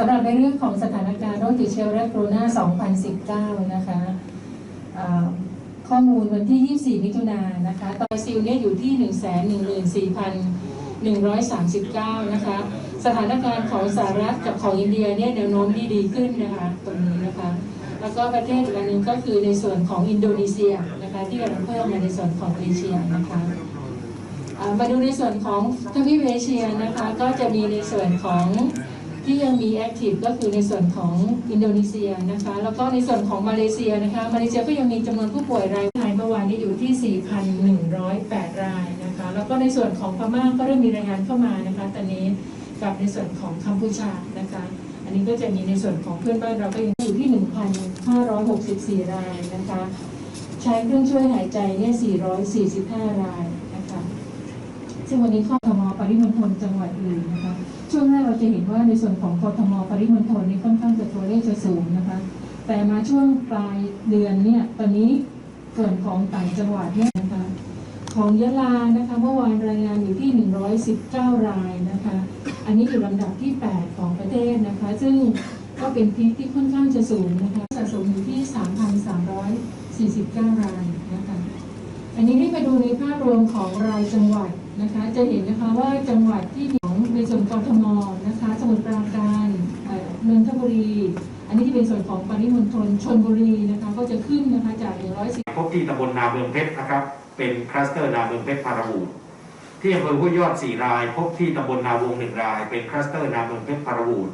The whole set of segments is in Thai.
สำหรับในเรื่องของสถานการณ์โรคติดเชื้อไวรัสโคโรนา 2019 นะคะข้อมูลวันที่ 24 มิถุนายนนะคะตอนซิลเนี่ยอยู่ที่ 114,139 นะคะ สถานการณ์ของสหรัฐกับของอินเดียเนี่ยแนวโน้มที่ดีขึ้นนะคะตรงนี้นะคะ แล้วก็ประเทศอีกอันหนึงก็คือในส่วนของอินโดนีเซียนะคะที่กำลังเพิ่มมาในส่วนของเอเชียนะคะมาดูในส่วนของทวีปเอเชียนะคะก็จะมีในส่วนของ ที่ยังมีแอคทีฟก็คือในส่วนของอินโดนีเซียนะคะ แล้วก็ในส่วนของมาเลเซียนะคะ มาเลเซียก็ยังมีจำนวนผู้ป่วยรายรายเมื่อวานนี้อยู่ที่ 4,108 รายนะคะ แล้วก็ในส่วนของพม่าก็เริ่มมีรายงานเข้ามานะคะ ตอนนี้กับในส่วนของกัมพูชานะคะ อันนี้ก็จะมีในส่วนของเพื่อนบ้านเราก็ยังอยู่ที่ 1,564 รายนะคะ ใช้เครื่องช่วยหายใจเนี่ย445 ราย ซึ่งวันนี้ข้อกทมปริมณฑลจังหวัดอื่นนะคะ ช่วงแรกเราจะเห็นว่าในส่วนของกทมปริมณฑลนี่ค่อนข้างจะตัวเลขจะสูงนะคะ แต่มาช่วงปลายเดือนเนี่ยตอนนี้ส่วนของต่างจังหวัดเนี่ยนะคะของยะลานะคะเมื่อวานรายงานอยู่ที่ 119 รายนะคะ อันนี้อยู่ลำดับที่ 8 ของประเทศนะคะ ซึ่งก็เป็นพีคที่ค่อนข้างจะสูงนะคะสะสมอยู่ที่ 3,349 รายนะคะ อันนี้ให้มาดูในภาพรวมของรายจังหวัด นะคะ จะเห็นนะคะว่าจังหวัดที่ของในส่วนกรทมนะคะ สมุทรปราการเอ่อนนทบุรี อันนี้ที่เป็นส่วนของปริมณฑลชนบุรีนะคะก็จะขึ้นนะคะจาก110พบที่ตำบลนาเมืองเพชรนะครับ เป็นคลัสเตอร์นาเมืองเพชรพาราบูดที่อำเภอห้วยยอด 4 ราย พบที่ตำบลนาวง1ราย เป็นคลัสเตอร์นาเมืองเพชรพาราบูด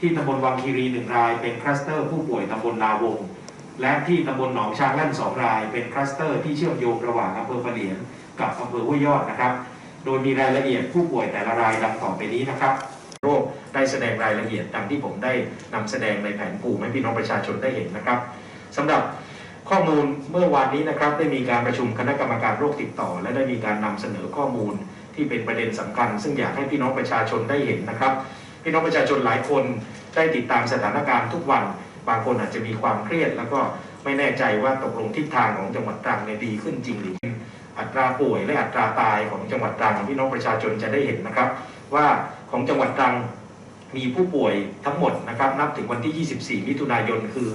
ที่ตำบลวังคีรี1ราย เป็นคลัสเตอร์ผู้ป่วยตำบลนาวงและที่ตำบลหนองช้างแล่น2ราย เป็นคลัสเตอร์ที่เชื่อมโยงระหว่างอำเภอปะเหลียนกับอำเภอห้วยยอดนะครับ โดยมีรายละเอียดผู้ป่วยแต่ละรายดังต่อไปนี้นะครับ โรคได้แสดงรายละเอียดดังที่ผมได้นำแสดงในแผนภูมิให้พี่น้องประชาชนได้เห็นนะครับสำหรับข้อมูลเมื่อวานนี้นะครับ ได้มีการประชุมคณะกรรมการโรคติดต่อ และได้มีการนำเสนอข้อมูลที่เป็นประเด็นสำคัญ ซึ่งอยากให้พี่น้องประชาชนได้เห็นนะครับ พี่น้องประชาชนหลายคนได้ติดตามสถานการณ์ทุกวัน บางคนอาจจะมีความเครียด แล้วก็ไม่แน่ใจว่าตกลงทิศทางของจังหวัดตรังเนี่ยดีขึ้นจริงหรือ อัตราป่วยและอัตราตายของจังหวัดตรังพี่น้องประชาชนจะได้เห็นนะครับ ว่าของจังหวัดตรังมีผู้ป่วยทั้งหมดนะครับนับถึงวันที่ 24 มิถุนายนคือ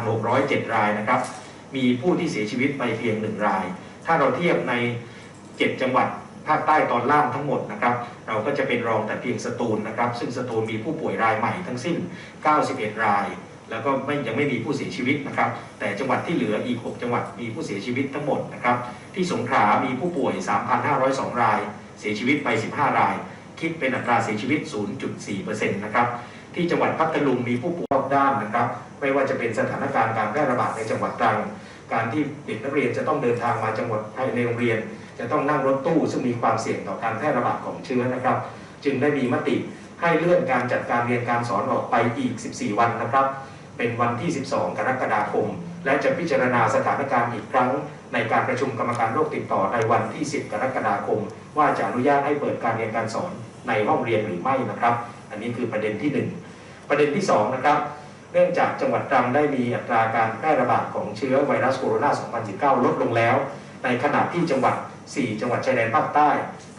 1,607 รายนะครับมีผู้ที่เสียชีวิตไปเพียงหนึ่งราย ถ้าเราเทียบใน 7 จังหวัดภาคใต้ตอนล่างทั้งหมดนะครับเราก็จะเป็นรองแต่เพียงสตูลนะครับ ซึ่งสตูลมีผู้ป่วยรายใหม่ทั้งสิ้น 91 ราย แล้วก็ไม่ยังไม่มีผู้เสียชีวิตนะครับ แต่จังหวัดที่เหลืออีก 6 จังหวัดมีผู้เสียชีวิตทั้งหมดนะครับ ที่สงขลามีผู้ป่วย 3,502 ราย เสียชีวิตไป 15 ราย คิดเป็นอัตราเสียชีวิต 0.4%นะครับ ที่จังหวัดพัทลุงมีผู้ป่วยรอบด้านนะครับ ไม่ว่าจะเป็นสถานการณ์การแพร่ระบาดในจังหวัดตรัง การที่เด็กนักเรียนจะต้องเดินทางมาจังหวัดภายในโรงเรียน จะต้องนั่งรถตู้ซึ่งมีความเสี่ยงต่อการแพร่ระบาดของเชื้อนะครับ จึงได้มีมติให้เลื่อนการจัดการเรียนการสอนออกไปอีก 14 วันนะครับ เป็นวันที่ 12 กรกฎาคม และจะพิจารณาสถานการณ์อีกครั้ง ในการประชุมกรรมการโรคติดต่อในวันที่ 10 กรกฎาคม ว่าจะอนุญาตให้เปิดการเรียนการสอนในห้องเรียนหรือไม่นะครับ อันนี้คือประเด็นที่ 1 ประเด็นที่ 2 นะครับ เนื่องจากจังหวัดตรังได้มีอัตราการแพร่ระบาดของเชื้อไวรัสโคโรนา 2019 ลดลงแล้ว ในขณะที่จังหวัด 4 จังหวัดชายแดนภาคใต้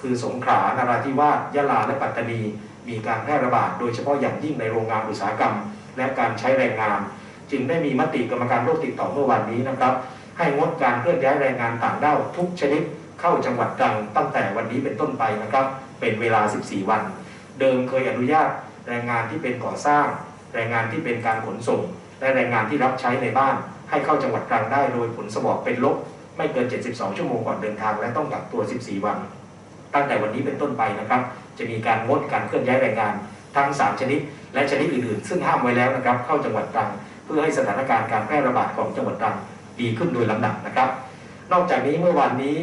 คือสงขลา นราธิวาส ยะลา และปัตตานี มีการแพร่ระบาด โดยเฉพาะอย่างยิ่งในโรงงานอุตสาหกรรม และการใช้แรงงาน จึงได้มีมติกรรมการโรคติดต่อเมื่อวันนี้นะครับ ให้งดการเคลื่อนย้ายแรงงานต่างด้าวทุกชนิดเข้าจังหวัดตรังตั้งแต่วันนี้เป็นต้นไปนะครับ เป็นเวลา 14 วัน เดิมเคยอนุญาตแรงงานที่เป็นก่อสร้าง แรงงานที่เป็นการขนส่ง และแรงงานที่รับใช้ในบ้าน ให้เข้าจังหวัดตรังได้โดยผลสวอปเป็นลบไม่เกิน 72 ชั่วโมงก่อนเดินทาง และต้องกักตัว 14 วัน ตั้งแต่วันนี้เป็นต้นไปนะครับ จะมีการงดการเคลื่อนย้ายแรงงาน ทั้ง 3 ชนิด และชนิดอื่นๆ ซึ่งห้ามไว้แล้วนะครับเข้าจังหวัดตรัง เพื่อให้สถานการณ์การแพร่ระบาดของจังหวัดตรังดีขึ้นโดยลำดับนะครับ นอกจากนี้เมื่อวานนี้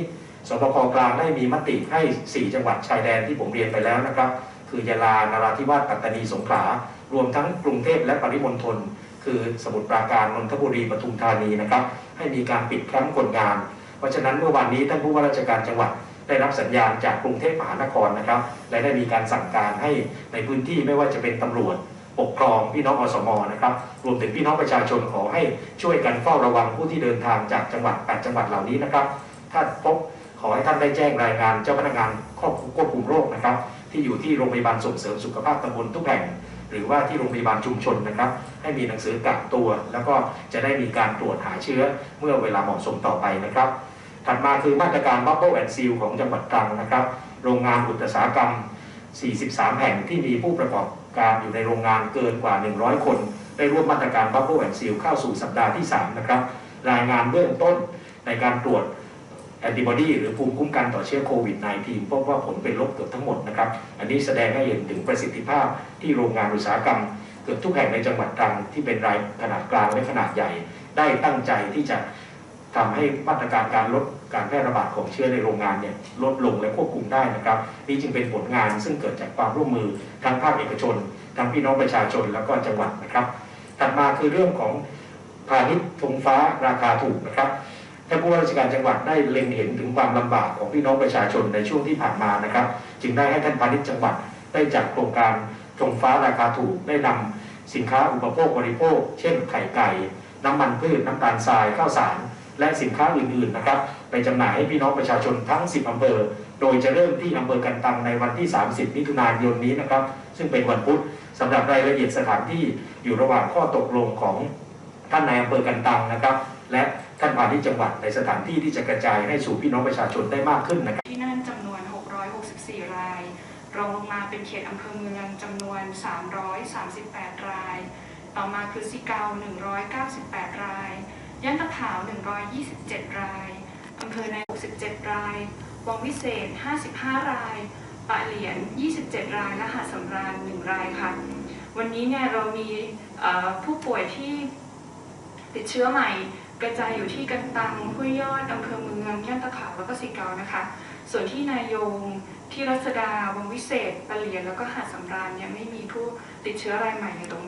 สบคกลางได้มีมติให้ 4 จังหวัดชายแดนที่ผมเรียนไปแล้วนะครับ คือยะลา นราธิวาส ปัตตานี สงขลา รวมทั้งกรุงเทพและปริมณฑล คือสมุทรปราการ นนทบุรี ปทุมธานีนะครับ ให้มีการปิดแคมป์คนงาน เพราะฉะนั้นเมื่อวานนี้ท่านผู้ว่าราชการจังหวัด ได้รับสัญญาณจากกรุงเทพมหานครนะครับ และได้มีการสั่งการให้ในพื้นที่ไม่ว่าจะเป็นตำรวจปกครองพี่น้องอสมนะครับรวมถึงพี่น้องประชาชนขอให้ช่วยกันเฝ้าระวังผู้ที่เดินทางจากจังหวัด8จังหวัดเหล่านี้นะครับ ถ้าพบขอให้ท่านได้แจ้งรายงานเจ้าพนักงานควบคุมโรคนะครับ ที่อยู่ที่โรงพยาบาลส่งเสริมสุขภาพตำบลทุกแห่งหรือว่าที่โรงพยาบาลชุมชนนะครับ ให้มีหนังสือกักตัว แล้วก็จะได้มีการตรวจหาเชื้อเมื่อเวลาเหมาะสมต่อไปนะครับ ถัดมาคือมาตรการ Bubble and Seal ของจังหวัดตรังนะครับ โรงงานอุตสาหกรรม 43 แห่งที่มีผู้ประกอบการอยู่ในโรงงานเกินกว่า 100 คน ได้ร่วมมาตรการ Bubble and Seal เข้าสู่สัปดาห์ที่ 3 นะครับ รายงานเบื้องต้นในการตรวจแอนติบอดีหรือภูมิคุ้มกันต่อเชื้อโควิด -19 พบว่าผลเป็นลบเกือบทั้งหมดนะครับ อันนี้แสดงให้เห็นถึงประสิทธิภาพที่โรงงานอุตสาหกรรม เกือบทุกแห่งในจังหวัดตรังที่เป็นรายขนาดกลางและขนาดใหญ่ ได้ตั้งใจที่จะ ทำให้มาตรการการลดการแพร่ระบาดของเชื้อในโรงงานเนี่ยลดลงและควบคุมได้นะครับนี่จึงเป็นผลงานซึ่งเกิดจากความร่วมมือทั้งภาคเอกชนทั้งพี่น้องประชาชนแล้วก็จังหวัดนะครับ ถัดมาคือเรื่องของพาณิชย์ธงฟ้าราคาถูกนะครับท่านผู้ว่าราชการจังหวัดได้เล็งเห็นถึงความลำบากของพี่น้องประชาชนในช่วงที่ผ่านมานะครับ จึงได้ให้ท่านพาณิชย์จังหวัดได้จัดโครงการธงฟ้าราคาถูกได้นำสินค้าอุปโภคบริโภค เช่นไข่ไก่ น้ำมันพืชน้ำตาลทรายข้าวสาร และสินค้าอื่นๆนะครับไปจำหน่ายให้พี่น้องประชาชนทั้ง 10 อำเภอ โดยจะเริ่มที่อำเภอกันตังในวันที่ 30 มิถุนายนนี้นะครับ ซึ่งเป็นวันพุธสำหรับรายละเอียดสถานที่อยู่ระหว่างข้อตกลงของท่านนายอำเภอกันตังนะครับ และท่านพาณิชย์จังหวัดในสถานที่ที่จะกระจายให้สู่พี่น้องประชาชนได้มากขึ้นนะครับที่นั่นจำนวน 664 รายรองลงมาเป็นเขตอำเภอเมืองจำนวน 338 ราย ต่อมาคือสิเกา198 ราย ยันตะขาว 127 ราย อำเภอใน67 ราย วังวิเศษ 55 ราย ปะเหลียน 27 ราย และหาดสำราญ 1 รายค่ะ วันนี้เนี่ยเรามีผู้ป่วยที่ติดเชื้อใหม่กระจายอยู่ที่กันตังห้วยยอดอำเภอเมืองย่านตะขาวแล้วก็สิเกานะคะ ส่วนที่นายงที่รัศดาวังวิเศษปะเหลียนแล้วก็หาดสำราญเนี่ยไม่มีผู้ติดเชื้อรายใหม่ในตรง